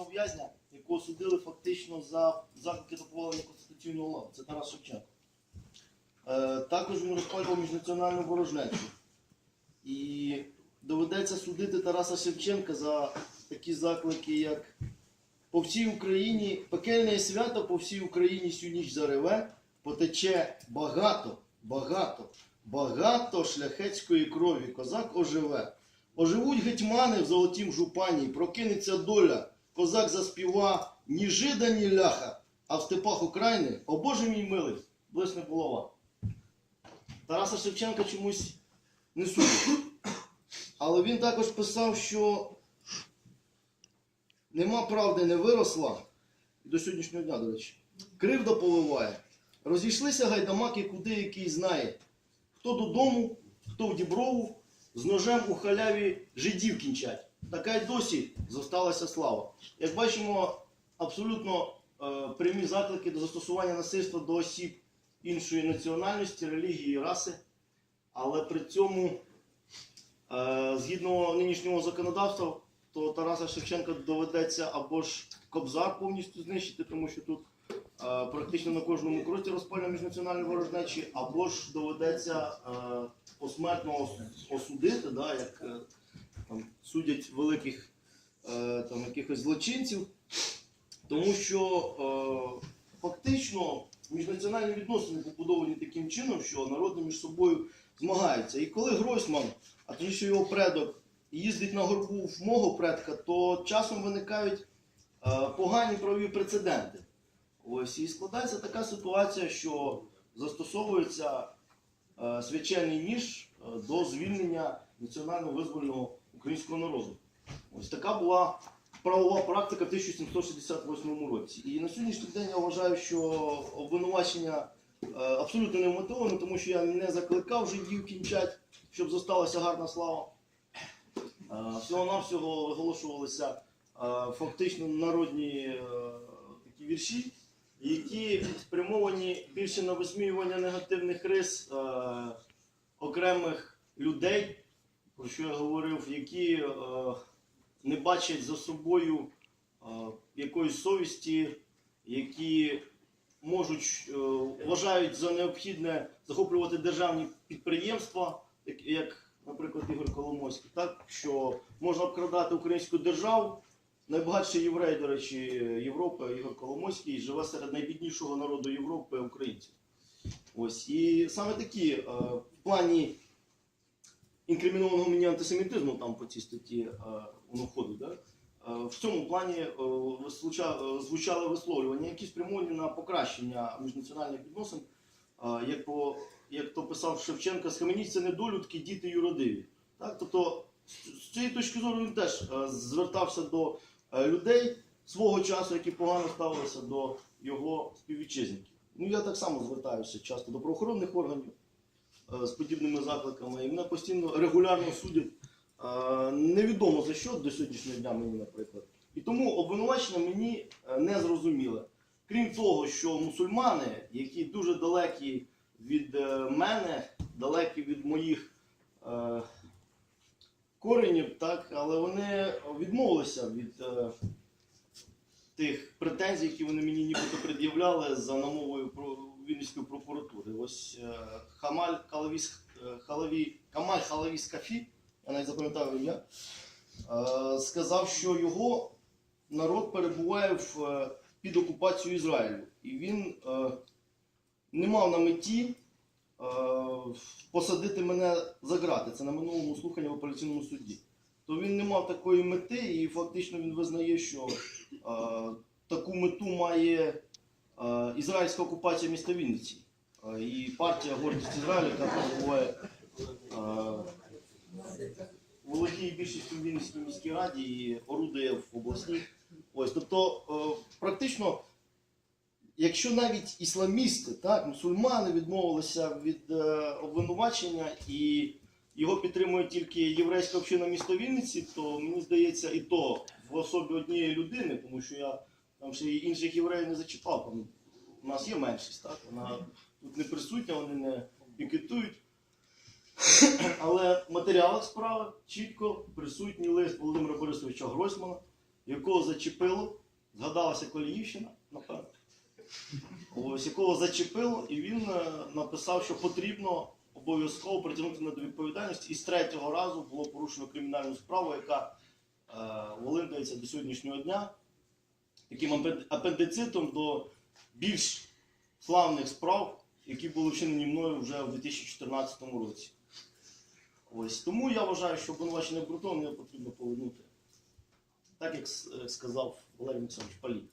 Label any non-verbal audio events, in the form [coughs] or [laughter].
політичного в'язня, якого судили фактично за заклики до повалення конституційного ладу. Це Тарас Шевченко. Е, також він розпалював міжнаціональну ворожнечу. І доведеться судити Тараса Шевченка за такі заклики, як по всій Україні, пекельне свято по всій Україні сю ніч зареве, потече багато, багато, багато шляхетської крові, козак оживе. Оживуть гетьмани в золотім жупані, прокинеться доля, козак заспіва ні жида, ні ляха, а в степах України, о Боже мій милий, блисне голова. Тараса Шевченка чомусь не судять. Але він також писав, що нема правди не виросла, і до сьогоднішнього дня, до речі, кривда поливає. Розійшлися гайдамаки, куди який знає. Хто додому, хто в діброву, з ножем у халяві жидів кінчать. Така й досі зосталася слава. Як бачимо, абсолютно е, прямі заклики до застосування насильства до осіб іншої національності, релігії, раси. Але при цьому, е, згідно нинішнього законодавства, то Тараса Шевченка доведеться або ж кобзар повністю знищити, тому що тут е, практично на кожному кроці розпалює міжнаціональні ворожнечі, або ж доведеться е, посмертно осудити, да, як е, там, судять великих е, там, якихось злочинців, тому що е, фактично міжнаціональні відносини побудовані таким чином, що народи між собою змагаються. І коли Гройсман, а тоді що його предок, їздить на горбу в мого предка, то часом виникають е, погані правові прецеденти. Ось і складається така ситуація, що застосовується е, священний ніж е, до звільнення національно визвольного українського народу. Ось така була правова практика в 1768 році. І на сьогоднішній день я вважаю, що обвинувачення е, абсолютно не вмотоване, тому що я не закликав жидів кінчать, щоб зосталася гарна слава. Е, Всього-навсього виголошувалися е, фактично народні такі вірші, які спрямовані більше на висміювання негативних рис окремих людей, про що я говорив, які е, не бачать за собою е, якоїсь совісті, які можуть е, вважають за необхідне захоплювати державні підприємства, як, як наприклад, Ігор Коломойський, так що можна обкрадати українську державу. Найбагатший єврей, до речі, Європи, Ігор Коломойський, живе серед найбіднішого народу Європи українців. Ось і саме такі е, в плані інкримінованого мені антисемітизму там по цій статті е, воно входить. Да? Е, В цьому плані е, звучали висловлювання, які спрямовані на покращення міжнаціональних відносин, як, по, як то писав Шевченка, схаменіться недолюдки, діти юродиві. Так? Тобто, з- цієї точки зору він теж звертався до людей свого часу, які погано ставилися до його співвітчизників. Ну, я так само звертаюся часто до правоохоронних органів з подібними закликами, і мене постійно регулярно судять. е, Невідомо за що до сьогоднішнього дня мені, наприклад. І тому обвинувачення мені е, не зрозуміле. Крім того, що мусульмани, які дуже далекі від е, мене, далекі від моїх е, коренів, так, але вони відмовилися від е, тих претензій, які вони мені нібито пред'являли за намовою про Вінницької прокуратури. Ось е, Хамаль Халавіс, е, Халаві, Камаль Халавіс Кафі, я навіть запам'ятав ім'я, е, сказав, що його народ перебуває в, е, під окупацією Ізраїлю. І він е, не мав на меті е, посадити мене за грати. Це на минулому слуханні в апеляційному суді. То він не мав такої мети, і фактично він визнає, що е, таку мету має е, ізраїльська окупація міста Вінниці. Е, і партія Гордість Ізраїлю, яка перебуває володіє більшістю в Вінницькій міській раді і орудує в обласній. Ось, тобто, е, практично, якщо навіть ісламісти, так, мусульмани відмовилися від е, обвинувачення і його підтримує тільки єврейська община міста Вінниці, то мені здається, і то в особі однієї людини, тому що я там ще інших євреїв не зачитав. Там, у нас є меншість, так? Вона тут не присутня, вони не пікетують. [coughs] Але в матеріалах справи чітко присутній лист Володимира Борисовича Гройсмана, якого зачепило, згадалася Коліївщина, напевно. Ось якого зачепило, і він е, написав, що потрібно обов'язково притягнути на відповідальності. І з третього разу було порушено кримінальну справу, яка е, волиндається до сьогоднішнього дня таким апендицитом до більш славних справ, які були вчинені мною вже в 2014 році. Ось тому я вважаю, що обвинувачення обґрунтоване потрібно повернути. Так як е, сказав Валерій Олександрович Палій.